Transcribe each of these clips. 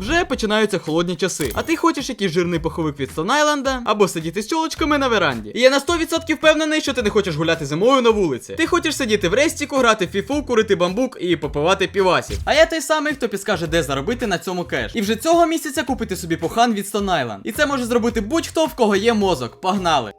Вже починаються холодні часи. А ти хочеш якийсь жирний пуховик від Island або сидіти з чолочками на веранді. І я на 100% впевнений, що ти не хочеш гуляти зимою на вулиці. Ти хочеш сидіти в рестіку, грати в фіфу, курити бамбук і попивати півасів. А я той самий, хто підскаже, де заробити на цьому кеш. І вже цього місяця купити собі пухан від Island. І це може зробити будь-хто, в кого є мозок. Погнали!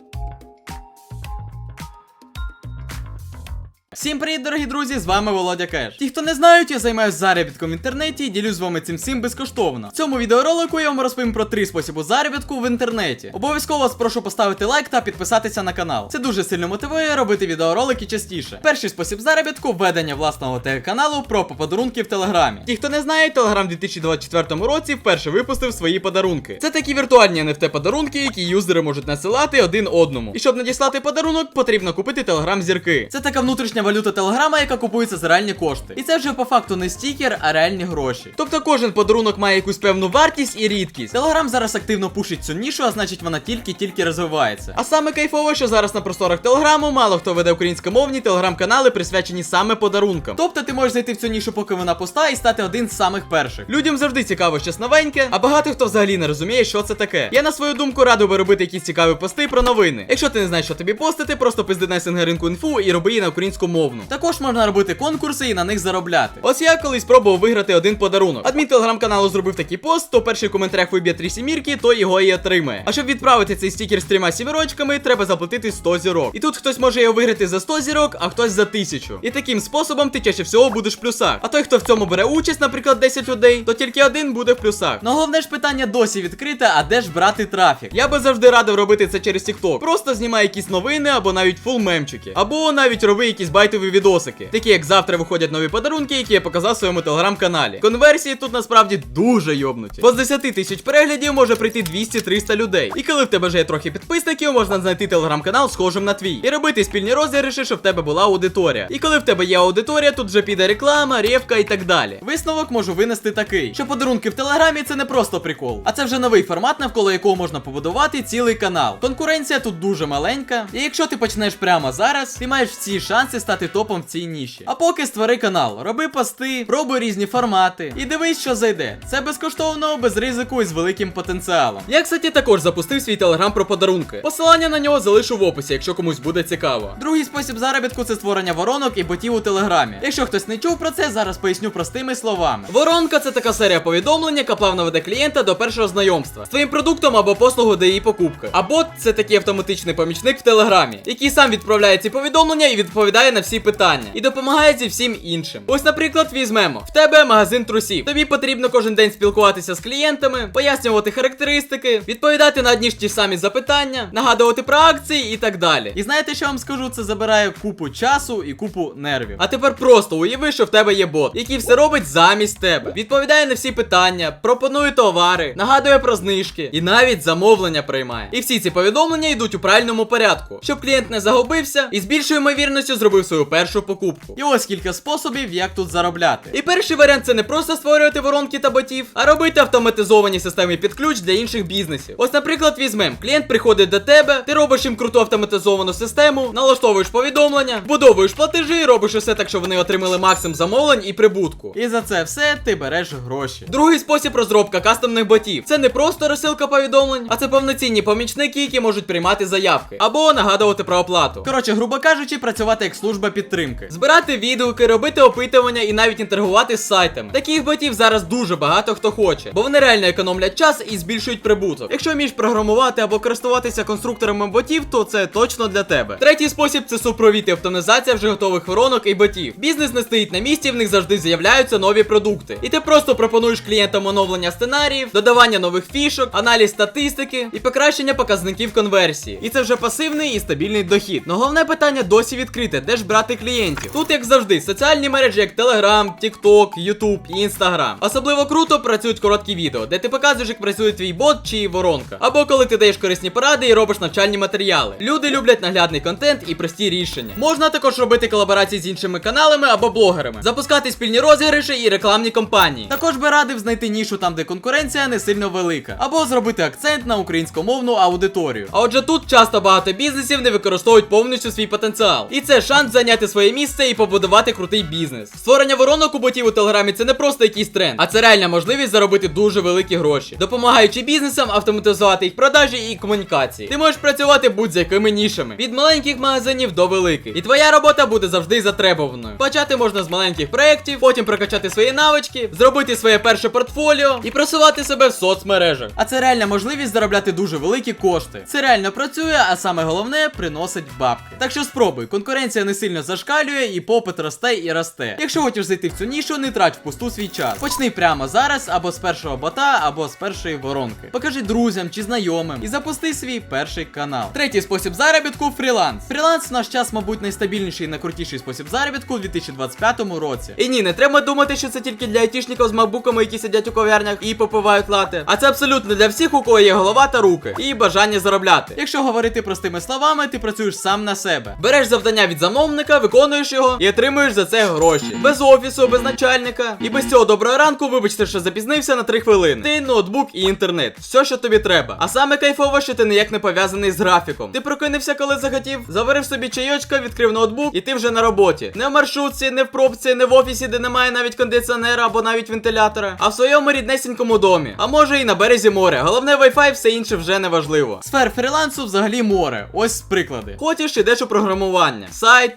Всім привіт, дорогі друзі! З вами Володя Кеш. Ті, хто не знають, я займаюся заробітком в інтернеті і ділюсь з вами цим всім безкоштовно. В цьому відеоролику я вам розповім про три способи заробітку в інтернеті. Обов'язково вас прошу поставити лайк та підписатися на канал. Це дуже сильно мотивує робити відеоролики частіше. Перший спосіб заробітку введення власного телеканалу про подарунки в телеграмі. Ті, хто не знає, телеграм в 2024 році вперше випустив свої подарунки. Це такі віртуальні NFT подарунки, які юзери можуть надсилати один одному. І щоб надіслати подарунок, потрібно купити телеграм зірки. Це така внутрішня валюта телеграма, яка купується за реальні кошти. І це вже по факту не стікер, а реальні гроші. Тобто кожен подарунок має якусь певну вартість і рідкість. Телеграм зараз активно пушить цю нішу, а значить вона тільки-тільки розвивається. А саме кайфово, що зараз на просторах телеграму мало хто веде українськомовні телеграм-канали, присвячені саме подарункам. Тобто ти можеш зайти в цю нішу, поки вона пуста, і стати один з самих перших. Людям завжди цікаво щось новеньке, а багато хто взагалі не розуміє, що це таке. Я на свою думку радив би робити якісь цікаві пости про новини. Якщо ти не знаєш, що тобі постити, просто пизди на сингеринку інфу і роби її на українську мовну. Також можна робити конкурси і на них заробляти. Ось я колись пробував виграти один подарунок. Адмін телеграм-каналу зробив такий пост, то перший в коментарях виб'є три сімірки, то його і отримає. А щоб відправити цей стікер з трьома сімірочками, треба заплатити 100 зірок. І тут хтось може його виграти за 100 зірок, а хтось за 1000. І таким способом ти чаще всього будеш в плюсах. А той, хто в цьому бере участь, наприклад, 10 людей, то тільки один буде в плюсах. Ну головне ж питання досі відкрите, а де ж брати трафік? Я би завжди радив робити це через TikTok. Просто знімай якісь новини або навіть фул мемчики. Або навіть роби якісь байтові відосики. Такі як завтра виходять нові подарунки, які я показав в своєму телеграм-каналі. Конверсії тут насправді дуже йобнуті. З 10 тисяч переглядів може прийти 200-300 людей. І коли в тебе вже є трохи підписників, можна знайти телеграм-канал схожим на твій. І робити спільні розіграші, щоб в тебе була аудиторія. І коли в тебе є аудиторія, тут вже піде реклама, ревка і так далі. Висновок можу винести такий: що подарунки в телеграмі це не просто прикол, а це вже новий формат, навколо якого можна побудувати цілий канал. Конкуренція тут дуже маленька. І якщо ти почнеш прямо зараз, ти маєш всі шанси стати топом в цій ніші. А поки створи канал, роби пости, пробуй різні формати і дивись, що зайде. Це безкоштовно, без ризику і з великим потенціалом. Я, кстати, також запустив свій телеграм про подарунки. Посилання на нього залишу в описі, якщо комусь буде цікаво. Другий спосіб заробітку це створення воронок і ботів у телеграмі. Якщо хтось не чув про це, зараз поясню простими словами. Воронка це така серія повідомлень, яка плавно веде клієнта до першого знайомства з твоїм продуктом або послугу до її покупки. А бот це такий автоматичний помічник в телеграмі, який сам відправляє ці повідомлення і відповідає на всі питання. І допомагає зі всім іншим. Ось, наприклад, візьмемо: в тебе магазин трусів. Тобі потрібно кожен день спілкуватися з клієнтами, пояснювати характеристики, відповідати на одні ж ті самі запитання, нагадувати про акції і так далі. І знаєте, що вам скажу? Це забирає купу часу і купу нервів. А тепер просто уяви, що в тебе є бот, який все робить замість тебе. Відповідає на всі питання, пропонує товари, нагадує про знижки і навіть замовлення приймає. І всі ці повідомлення йдуть у правильному порядку, щоб клієнт не загубився і з більшою ймовірністю зробив свою першу покупку. І ось кілька способів, як тут заробляти. І перший варіант це не просто створювати воронки та ботів, а робити автоматизовані системи під ключ для інших бізнесів. Ось, наприклад, візьмем, клієнт приходить до тебе, ти робиш їм круту автоматизовану систему, налаштовуєш повідомлення, вбудовуєш платежі, робиш усе так, щоб вони отримали максимум замовлень і прибутку. І за це все ти береш гроші. Другий спосіб розробка кастомних ботів. Це не просто розсилка повідомлень, а це повноцінні помічники, які можуть приймати заявки або нагадувати про оплату. Коротше, грубо кажучи, працювати як служба підтримки, збирати відгуки, робити опитування і навіть інтергувати з сайтами. Таких ботів зараз дуже багато хто хоче, бо вони реально економлять час і збільшують прибуток. Якщо вмієш програмувати або користуватися конструкторами ботів, то це точно для тебе. Третій спосіб це супровід і оптимізація вже готових воронок і ботів. Бізнес не стоїть на місці, в них завжди з'являються нові продукти. І ти просто пропонуєш клієнтам оновлення сценаріїв, додавання нових фішок, аналіз статистики і покращення показників конверсії. І це вже пасивний і стабільний дохід. Но головне питання досі відкрите, де ж брати клієнтів. Тут, як завжди, соціальні мережі, як Telegram, TikTok, YouTube і Instagram. Особливо круто працюють короткі відео, де ти показуєш, як працює твій бот чи воронка. Або коли ти даєш корисні поради і робиш навчальні матеріали. Люди люблять наглядний контент і прості рішення. Можна також робити колаборації з іншими каналами або блогерами, запускати спільні розіграші і рекламні кампанії. Також би радив знайти нішу там, де конкуренція не сильно велика, або зробити акцент на українськомовну аудиторію. А отже, тут часто багато бізнесів не використовують повністю свій потенціал. І це шанс зайняти своє місце і побудувати крутий бізнес. Створення воронок у ботів у телеграмі це не просто якийсь тренд, а це реальна можливість заробити дуже великі гроші, допомагаючи бізнесам автоматизувати їх продажі і комунікації. Ти можеш працювати будь-з якими нішами від маленьких магазинів до великих. І твоя робота буде завжди затребуваною. Почати можна з маленьких проєктів, потім прокачати свої навички, зробити своє перше портфоліо і просувати себе в соцмережах. А це реальна можливість заробляти дуже великі кошти. Це реально працює, а саме головне приносить бабки. Так що спробуй, конкуренція не сильно зашкалює, і попит росте і росте. Якщо хочеш зайти в цю нішу, не трать впусту свій час. Почни прямо зараз, або з першого бота, або з першої воронки. Покажи друзям чи знайомим і запусти свій перший канал. Третій спосіб заробітку фріланс. Фріланс в наш час, мабуть, найстабільніший і найкрутіший спосіб заробітку у 2025 році. І ні, не треба думати, що це тільки для айтішників з макбуками, які сидять у кав'ярнях і попивають лати. А це абсолютно для всіх, у кого є голова та руки і бажання заробляти. Якщо говорити простими словами, ти працюєш сам на себе. Береш завдання від замовника, виконуєш його і отримуєш за це гроші. Без офісу, без начальника. І без цього доброго ранку, вибачте, що запізнився на 3 хвилини. Ти ноутбук і інтернет. Все, що тобі треба. А саме кайфово, що ти ніяк не пов'язаний з графіком. Ти прокинувся, коли захотів, заварив собі чайочка, відкрив ноутбук, і ти вже на роботі. Не в маршрутці, не в пробці, не в офісі, де немає навіть кондиціонера або навіть вентилятора, а в своєму ріднесенькому домі. А може і на березі моря. Головне Wi-Fi, все інше вже не важливо. Сфер фрілансу взагалі море. Ось приклади. Хочеш, ідеш у програмування.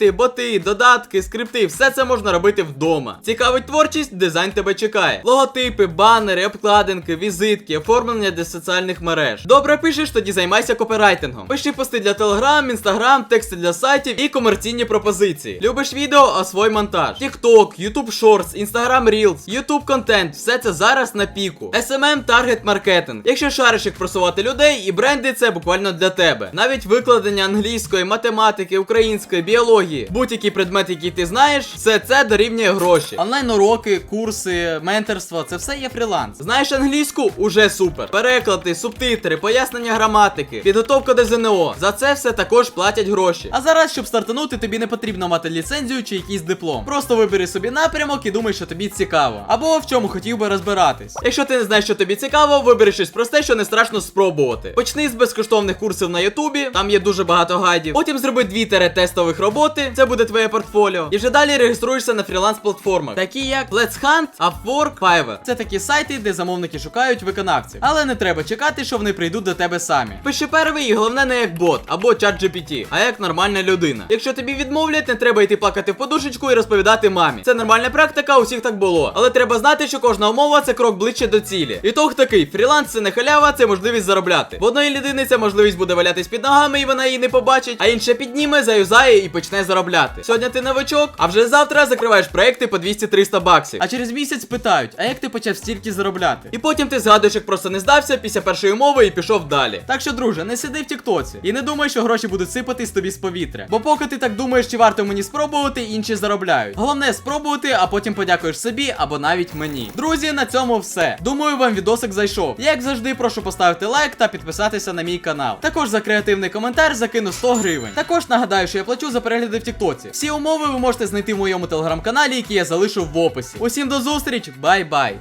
Сайти, боти, додатки, скрипти, все це можна робити вдома. Цікавить творчість, дизайн тебе чекає. Логотипи, банери, обкладинки, візитки, оформлення для соціальних мереж. Добре пишеш, тоді займайся копірайтингом. Пиши пости для Telegram, Instagram, тексти для сайтів і комерційні пропозиції. Любиш відео, освой монтаж. TikTok, YouTube Shorts, Instagram Reels, YouTube контент. Все це зараз на піку. SMM таргет маркетинг. Якщо шариш як просувати людей і бренди, це буквально для тебе. Навіть викладення англійської, математики, української, біології, будь-який предмет, який ти знаєш, все це дорівнює гроші. Онлайн уроки, курси, менторство це все є фріланс. Знаєш англійську? Уже супер. Переклади, субтитри, пояснення граматики, підготовка до ЗНО. За це все також платять гроші. А зараз, щоб стартанути, тобі не потрібно мати ліцензію чи якийсь диплом. Просто вибери собі напрямок і думай, що тобі цікаво. Або в чому хотів би розбиратись. Якщо ти не знаєш, що тобі цікаво, вибери щось просте, що не страшно спробувати. Почни з безкоштовних курсів на Ютубі, там є дуже багато гайдів. Потім зроби дві-тере тестових роботи, це буде твоє портфоліо. І вже далі реєструєшся на фріланс-платформах, такі як Let's Hunt, Upwork, Fiverr. Це такі сайти, де замовники шукають виконавців. Але не треба чекати, що вони прийдуть до тебе самі. Пиши перший і головне не як бот або чат GPT, а як нормальна людина. Якщо тобі відмовлять, не треба йти плакати в подушечку і розповідати мамі. Це нормальна практика, усіх так було. Але треба знати, що кожна умова це крок ближче до цілі. Ітог такий: фріланс це не халява, це можливість заробляти. В одної людини ця можливість буде валятись під ногами, і вона її не побачить, а інша підніме, заюзає і почне заробляти. Сьогодні ти новичок, а вже завтра закриваєш проекти по 200-300 баксів. А через місяць питають, а як ти почав стільки заробляти? І потім ти згадуєш, як просто не здався після першої умови і пішов далі. Так що, друже, не сиди в Тіктоці і не думай, що гроші будуть сипатись тобі з повітря. Бо поки ти так думаєш, чи варто мені спробувати, інші заробляють. Головне спробувати, а потім подякуєш собі або навіть мені. Друзі, на цьому все. Думаю, вам відосик зайшов. Як завжди, прошу поставити лайк та підписатися на мій канал. Також за креативний коментар закину 100 гривень. Також нагадаю, що я плачу за перегляди в Тіктоці. Всі умови ви можете знайти в моєму телеграм-каналі, який я залишу в описі. Усім до зустріч, бай-бай!